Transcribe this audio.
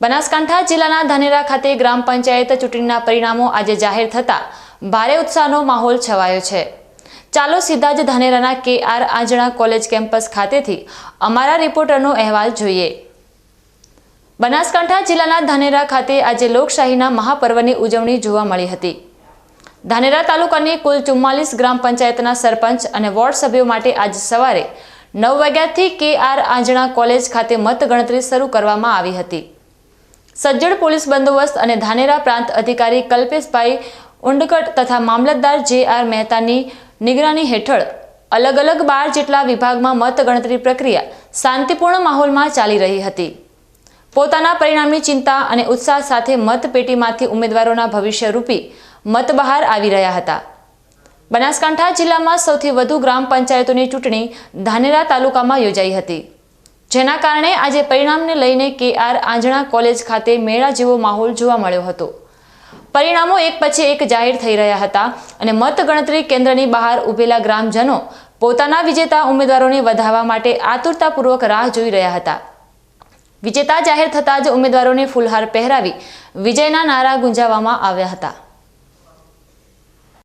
બનાસકાંઠા જિલ્લાના ધાનેરા ખાતે ગ્રામ પંચાયત ચૂંટણીના પરિણામો આજે જાહેર થતા ભારે ઉત્સાહનો માહોલ છવાયો છે. ચાલો સીધા જ ધાનેરાના કે આર આંજણા કોલેજ કેમ્પસ ખાતેથી અમારા રિપોર્ટરનો અહેવાલ જોઈએ. બનાસકાંઠા જિલ્લાના ધાનેરા ખાતે આજે લોકશાહીના મહાપર્વની ઉજવણી જોવા મળી હતી. ધાનેરા તાલુકાની કુલ ચુમ્માલીસ ગ્રામ પંચાયતના સરપંચ અને વોર્ડ સભ્યો માટે આજે સવારે નવ વાગ્યાથી કે આર આંજણા કોલેજ ખાતે મતગણતરી શરૂ કરવામાં આવી હતી. સજ્જડ પોલીસ બંદોબસ્ત અને ધાનેરા પ્રાંત અધિકારી કલ્પેશભાઈ ઉંડકટ તથા મામલતદાર જે આર મહેતાની નિગરાની હેઠળ અલગ અલગ બાર જેટલા વિભાગમાં મતગણતરી પ્રક્રિયા શાંતિપૂર્ણ માહોલમાં ચાલી રહી હતી. પોતાના પરિણામની ચિંતા અને ઉત્સાહ સાથે મતપેટીમાંથી ઉમેદવારોના ભવિષ્યરૂપી મત બહાર આવી રહ્યા હતા. બનાસકાંઠા જિલ્લામાં સૌથી વધુ ગ્રામ પંચાયતોની ચૂંટણી ધાનેરા તાલુકામાં યોજાઈ હતી. જેના કારણે આજે પરિણામને લઈને કે આર આંજણા કોલેજ ખાતે મેળા જેવો માહોલ જોવા મળ્યો હતો. પરિણામો એક પછી એક જાહેર થઈ રહ્યા હતા અને મતગણતરી કેન્દ્રની બહાર ઊભેલા ગ્રામજનો પોતાના વિજેતા ઉમેદવારોને વધાવવા માટે આતુરતાપૂર્વક રાહ જોઈ રહ્યા હતા. વિજેતા જાહેર થતાં જ ઉમેદવારોને ફૂલહાર પહેરાવી વિજયના નારા ગુંજાવવામાં આવ્યા હતા.